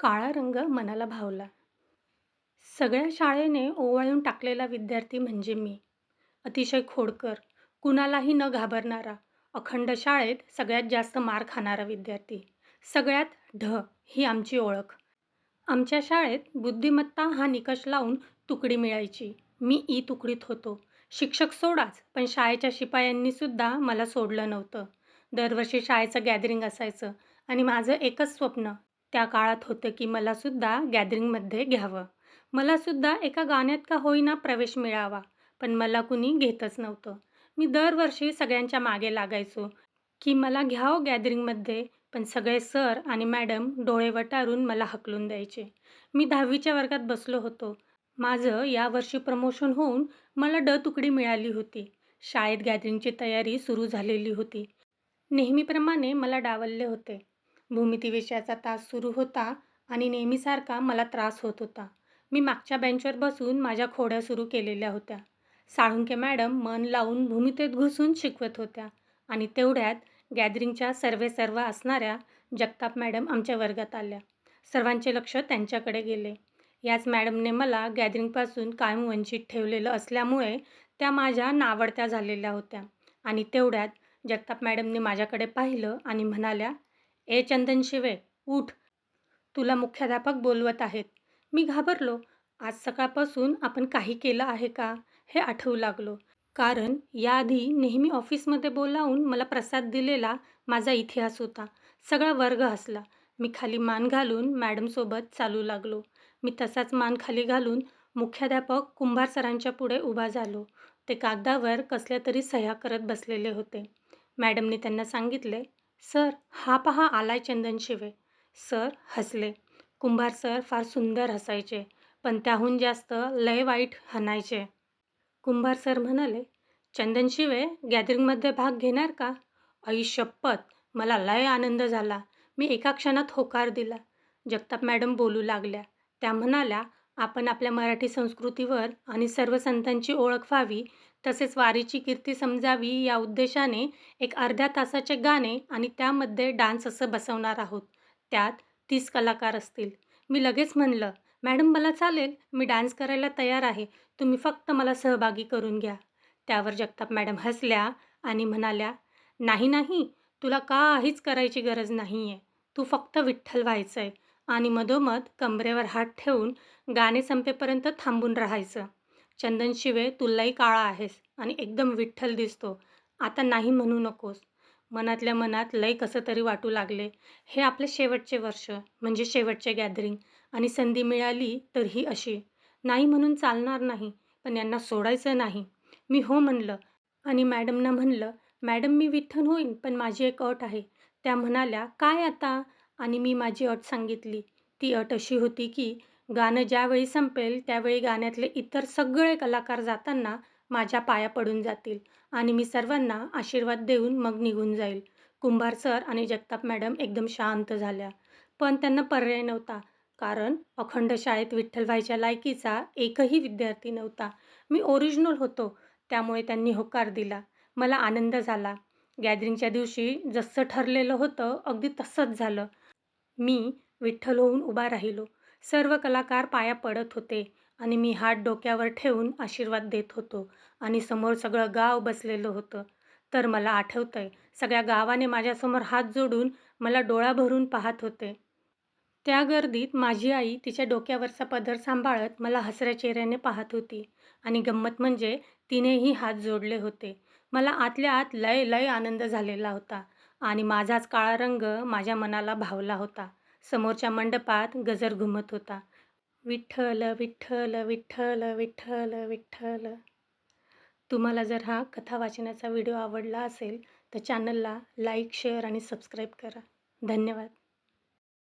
काळा रंग मनाला भावला. सगळ्या शाळेने ओवाळून टाकलेला विद्यार्थी म्हणजे मी. अतिशय खोडकर, कुणालाही न घाबरणारा, अखंड शाळेत सगळ्यात जास्त मार खाणारा विद्यार्थी. सगळ्यात ढ ही आमची ओळख. आमच्या शाळेत बुद्धिमत्ता हा निकष लावून तुकडी मिळायची. मी ई तुकडीत होतो. शिक्षक सोडाच, पण शाळेच्या शिपायांनीसुद्धा मला सोडलं नव्हतं. दरवर्षी शाळेचं गॅदरिंग असायचं आणि माझं एकच स्वप्न त्या काळात होतं की मलासुद्धा गॅदरिंगमध्ये घ्यावं. मलासुद्धा एका गाण्यात का होईना प्रवेश मिळावा, पण मला कुणी घेतच नव्हतं. मी दरवर्षी सगळ्यांच्या मागे लागायचो की मला घ्यावं गॅदरिंगमध्ये, पण सगळे सर आणि मॅडम डोळे वटारून मला हकलून द्यायचे. मी दहावीच्या वर्गात बसलो होतो. माझं यावर्षी प्रमोशन होऊन मला ड तुकडी मिळाली होती. शाळेत गॅदरिंगची तयारी सुरू झालेली होती. नेहमीप्रमाणे मला डावलले होते. भूमितीविषयाचा तास सुरू होता आणि नेहमीसारखा मला त्रास होत होता. मी मागच्या बेंचवर बसून माझ्या खोड्या सुरू केलेल्या होत्या. साळुंके मॅडम मन लावून भूमितीत घुसून शिकवत होत्या आणि तेवढ्यात गॅदरिंगच्या सर्वे सर्व असणाऱ्या जगताप मॅडम आमच्या वर्गात आल्या. सर्वांचे लक्ष त्यांच्याकडे गेले. याच मॅडमने मला गॅदरिंगपासून कायम वंचित ठेवलेलं असल्यामुळे त्या माझ्या नावडत्या झालेल्या होत्या आणि तेवढ्यात जगताप मॅडमने माझ्याकडे पाहिलं आणि म्हणाल्या, ए चंदन शिवे, उठ. तुला मुख्याध्यापक बोलवत आहेत. मी घाबरलो. आज सकाळपासून आपण काही केलं आहे का, हे आठवू लागलो. कारण याआधी नेहमी ऑफिसमध्ये बोलावून मला प्रसाद दिलेला माझा इतिहास होता. सगळा वर्ग हसला. मी खाली मान घालून मॅडमसोबत चालू लागलो. मी तसाच मान खाली घालून मुख्याध्यापक कुंभार सरांच्या पुढे उभा झालो. ते कागदावर कसल्या तरी सह्या करत बसलेले होते. मॅडमने त्यांना सांगितले, सर, हा पहा आलाय चंदन शिवे. सर हसले. कुंभार सर फार सुंदर हसायचे, पण त्याहून जास्त लय वाईट हणायचे. कुंभार सर म्हणाले, चंदन शिवे गॅदरिंगमध्ये भाग घेणार का? आई शपथ, मला लय आनंद झाला. मी एका क्षणात होकार दिला. जगताप मॅडम बोलू लागल्या. त्या म्हणाल्या, आपण आपल्या मराठी संस्कृतीवर आणि सर्व संतांची ओळख व्हावी, तसेच वारीची कीर्ती समजावी या उद्देशाने एक अर्ध्या तासाचे गाणे आणि त्यामध्ये डान्स असं बसवणार आहोत. त्यात तीस कलाकार असतील. मी लगेच म्हणलं, मॅडम मला चालेल, मी डान्स करायला तयार आहे. तुम्ही फक्त मला सहभागी करून घ्या. त्यावर जगताप मॅडम हसल्या आणि म्हणाल्या, नाही नाही, तुला काहीच करायची गरज नाही आहे तू फक्त विठ्ठल व्हायचं आहे आणि मधोमध कंबरेवर हात ठेवून गाणे संपेपर्यंत थांबून राहायचं. चंदन शिवे, तुलाही काळा आहेस आणि एकदम विठ्ठल दिसतो. आता नाही म्हणू नकोस. मनातल्या मनात लय कसं तरी वाटू लागले. हे आपले शेवटचे वर्ष, म्हणजे शेवटचे गॅदरिंग आणि संधी मिळाली तर ही अशी. नाही म्हणून चालणार नाही, पण यांना सोडायचं नाही. मी हो म्हणलं आणि मॅडमना म्हणलं, मॅडम मी विठ्ठल होईन, पण माझी एक अट आहे. त्या म्हणाल्या, काय आता? आणि मी माझी अट सांगितली. ती अट अशी होती की गाणं ज्यावेळी संपेल त्यावेळी गाण्यातले इतर सगळे कलाकार जाताना माझ्या पाया पडून जातील आणि मी सर्वांना आशीर्वाद देऊन मग निघून जाईल. कुंभार सर आणि जगताप मॅडम एकदम शांत झाल्या. पण त्यांना पर्याय नव्हता. कारण अखंड शाळेत विठ्ठल व्हायच्या लायकीचा एकही विद्यार्थी नव्हता. मी ओरिजिनल होतो, त्यामुळे त्यांनी होकार दिला. मला आनंद झाला. गॅदरिंगच्या दिवशी जसं ठरलेलं होतं अगदी तसंच झालं. मी विठ्ठल होऊन उभा राहिलो. सर्व कलाकार पाया पडत होते आणि मी हात डोक्यावर ठेवून आशीर्वाद देत होतो आणि समोर सगळं गाव बसलेलं होतं. तर मला आठवतं आहे सगळ्या गावाने माझ्यासमोर हात जोडून मला डोळा भरून पाहत होते. त्या गर्दीत माझी आई तिच्या डोक्यावरचा पदर सांभाळत मला हसऱ्या चेहऱ्याने पाहत होती आणि गंमत म्हणजे तिनेही हात जोडले होते. मला आतल्या आत लय लय आनंद झालेला होता आणि माझाच काळा रंग माझ्या मनाला भावला होता. समोरच्या मंडपात गजर घुमत होता. विठ्ठल विठ्ठल विठ्ठल विठ्ठल विठ्ठल. तुम्हाला जर हा कथा वाचनाचा व्हिडिओ आवडला असेल तर चॅनलला लाईक, शेअर आणि सबस्क्राईब करा. धन्यवाद.